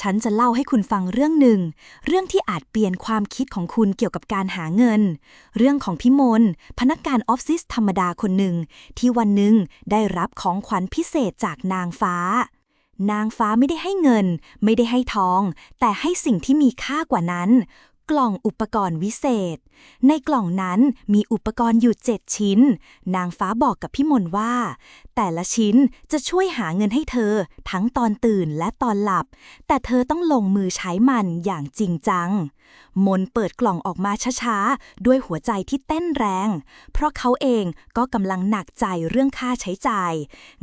ฉันจะเล่าให้คุณฟังเรื่องหนึ่ง เรื่องที่อาจเปลี่ยนความคิดของคุณเกี่ยวกับการหาเงิน เรื่องของพิมลพนักงานออฟฟิศธรรมดาคนหนึ่ง ที่วันหนึ่งได้รับของขวัญพิเศษจากนางฟ้า นางฟ้าไม่ได้ให้เงิน ไม่ได้ให้ทอง แต่ให้สิ่งที่มีค่ากว่านั้น กล่องอุปกรณ์วิเศษ ในกล่องนั้นมีอุปกรณ์อยู่เจ็ดชิ้น นางฟ้าบอกกับพี่มนว่า แต่ละชิ้นจะช่วยหาเงินให้เธอ ทั้งตอนตื่นและตอนหลับ แต่เธอต้องลงมือใช้มันอย่างจริงจัง มนเปิดกล่องออกมาช้าๆ ด้วยหัวใจที่เต้นแรง เพราะเขาเองก็กำลังหนักใจเรื่องค่าใช้จ่าย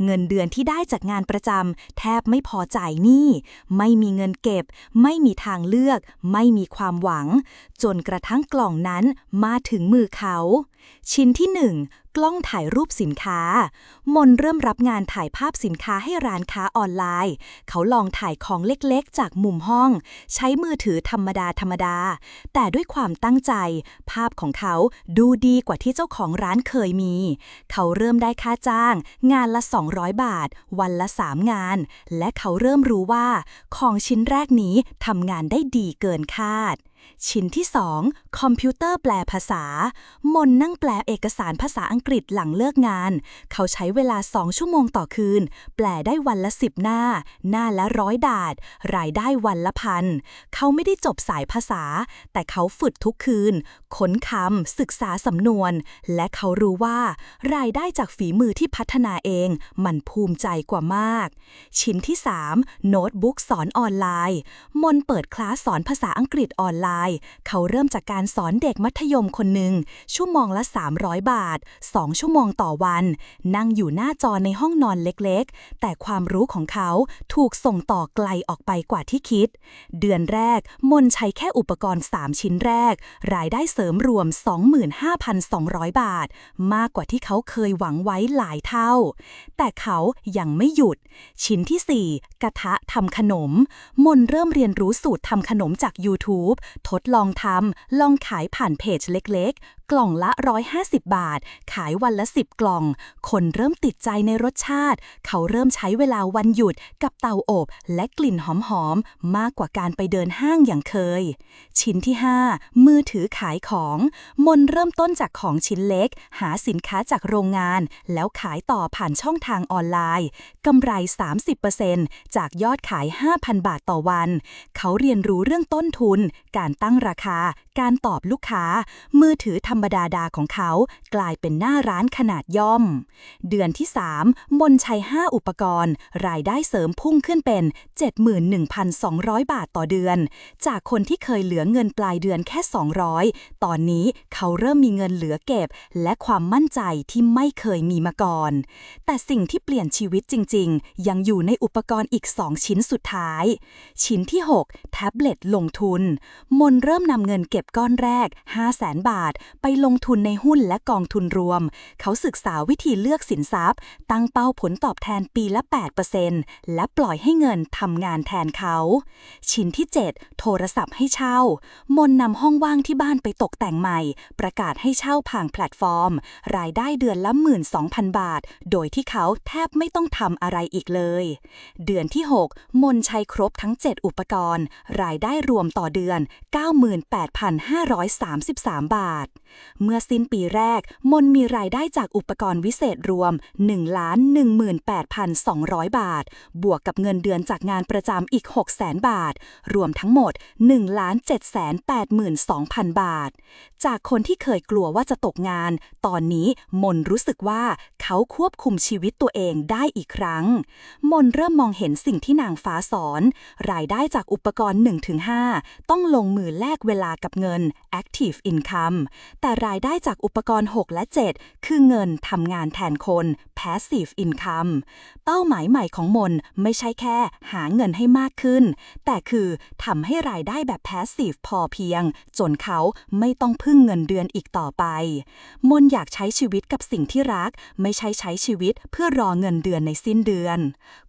เงินเดือนที่ได้จากงานประจำแทบไม่พอจ่ายหนี้ ไม่มีเงินเก็บ ไม่มีทางเลือก ไม่มีความหวัง จนกระทั่งกล่องนั้นมาถึงมือเขา ชิ้นที่หนึ่งกล้องถ่ายรูปสินค้า มนเริ่มรับงานถ่ายภาพสินค้าให้ร้านค้าออนไลน์ เขาลองถ่ายของเล็กๆ จากมุมห้อง ใช้มือถือธรรมดาธรรมดา แต่ด้วยความตั้งใจ ภาพของเขาดูดีกว่าที่เจ้าของร้านเคยมี เขาเริ่มได้ค่าจ้าง งานละ 200 บาท วันละ 3 งาน และเขาเริ่มรู้ว่า ของชิ้นแรกนี้ทำงานได้ดีเกินคาด ชิ้นที่ 2 คอมพิวเตอร์แปลภาษา มนนั่งแปลเอกสารภาษาอังกฤษหลังเลิกงาน เขาใช้เวลา 2 ชั่วโมงต่อคืน แปลได้วันละ 10 หน้า หน้าละร้อยดาทรายได้วันละพัน เขาไม่ได้จบสายภาษา แต่เขาฝึกทุกคืน ค้นคำศึกษาสำนวน และเขารู้ว่า รายได้จากฝีมือที่พัฒนาเอง มันภูมิใจกว่ามาก ชิ้นที่ 3 โน้ตบุ๊กสอนออนไลน์ มนเปิดคลาสสอนภาษาอังกฤษออนไลน์เขาเริ่มจากการสอนเด็กมัธยมคนหนึ่งชั่วโมงละ 300 บาท 2 ชั่วโมงต่อวัน นั่งอยู่หน้าจอในห้องนอนเล็กๆ แต่ความรู้ของเขาถูกส่งต่อไกลออกไปกว่าที่คิด เดือนแรกมนใช้แค่อุปกรณ์ 3 ชิ้นแรก รายได้เสริมรวม 25,200 บาท มากกว่าที่เขาเคยหวังไว้หลายเท่า แต่เขายังไม่หยุด ชิ้นที่ 4 กระทะทำขนม มนเริ่มเรียนรู้สูตรทำขนมจาก YouTube ทดลองทำลองขายผ่านเพจเล็กๆกล่องละ 150 บาท ขายวันละ 10 กล่อง คนเริ่มติดใจในรสชาติ เขาเริ่มใช้เวลาวันหยุดกับเตาอบและกลิ่นหอมๆ มากกว่าการไปเดินห้างอย่างเคย ชิ้นที่ 5 มือถือขายของ มนเริ่มต้นจากของชิ้นเล็ก หาสินค้าจากโรงงาน แล้วขายต่อผ่านช่องทางออนไลน์กำไร 30%จากยอดขาย 5,000 บาทต่อวัน เขาเรียนรู้เรื่องต้นทุน การตั้งราคา การตอบลูกค้า มือถือธรรมดาดาของเขากลายเป็นหน้าร้านขนาดย่อม เดือนที่ 3 มนใช้5อุปกรณ์ รายได้เสริมพุ่งขึ้นเป็น 71,200 บาทต่อเดือน จากคนที่เคยเหลือเงินปลายเดือนแค่ 200 ตอนนี้เขาเริ่มมีเงินเหลือเก็บ และความมั่นใจที่ไม่เคยมีมาก่อน แต่สิ่งที่เปลี่ยนชีวิตจริง ๆ ยังอยู่ในอุปกรณ์อีก 2 ชิ้นสุดท้าย ชิ้นที่ 6 แท็บเล็ตลงทุน มนเริ่มนำเงินเก็บก้อนแรก 500,000 บาทไปลงทุนในหุ้นและกองทุนรวม เขาศึกษาวิธีเลือกสินทรัพย์ ตั้งเป้าผลตอบแทนปีละ 8%และปล่อยให้เงินทำงานแทนเขา ชิ้นที่ 7 โทรศัพท์ให้เช่า มนนำห้องว่างที่บ้านไปตกแต่งใหม่ ประกาศให้เช่าผ่านแพลตฟอร์ม รายได้เดือนละ 12,000 บาท โดยที่เขาแทบไม่ต้องทำอะไรอีกเลย เดือนที่ 6 มนใช้ครบทั้ง 7 อุปกรณ์ รายได้รวมต่อเดือน 98,533 บาทเมื่อสิ้นปีแรก มนมีรายได้จากอุปกรณ์วิเศษรวม 1,18,200 บาท บวกกับเงินเดือนจากงานประจำอีก 600,000 บาท รวมทั้งหมด 1,782,000 บาท จากคนที่เคยกลัวว่าจะตกงาน ตอนนี้มนรู้สึกว่าเขาควบคุมชีวิตตัวเองได้อีกครั้ง มนเริ่มมองเห็นสิ่งที่นางฟ้าสอน รายได้จากอุปกรณ์ 1-5 ต้องลงมือแลกเวลากับเงิน active income แต่รายได้จากอุปกรณ์ 6 และ 7 คือเงินทำงานแทนคน passive income เป้าหมายใหม่ของมนไม่ใช่แค่หาเงินให้มากขึ้น แต่คือทำให้รายได้แบบ passive พอเพียง จนเขาไม่ต้องพึ่งเงินเดือนอีกต่อไป มนอยากใช้ชีวิตกับสิ่งที่รัก ไม่ใช่ใช้ชีวิตเพื่อรอเงินเดือนในสิ้นเดือน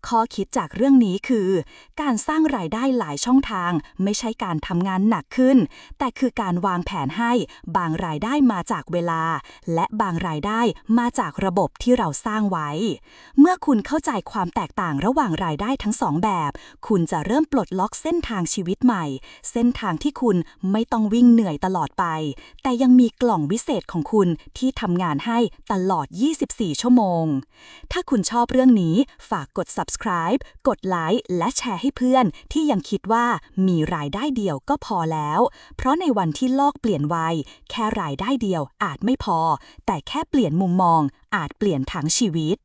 ข้อคิดจากเรื่องนี้คือ การสร้างรายได้หลายช่องทาง ไม่ใช่การทำงานหนักขึ้น แต่คือการวางแผนให้บางรายได้ได้มาจากเวลา และบางรายได้มาจากระบบที่เราสร้างไว้ เมื่อคุณเข้าใจความแตกต่างระหว่างรายได้ทั้งสองแบบ คุณจะเริ่มปลดล็อกเส้นทางชีวิตใหม่ เส้นทางที่คุณไม่ต้องวิ่งเหนื่อยตลอดไป แต่ยังมีกล่องวิเศษของคุณที่ทำงานให้ตลอด 24 ชั่วโมง ถ้าคุณชอบเรื่องนี้ฝากกด subscribe กดไลค์และแชร์ให้เพื่อน ที่ยังคิดว่ามีรายได้เดียวก็พอแล้ว เพราะในวันที่โลกเปลี่ยนไวแค่รายได้เดียวอาจไม่พอ แต่แค่เปลี่ยนมุมมองอาจเปลี่ยนทั้งชีวิต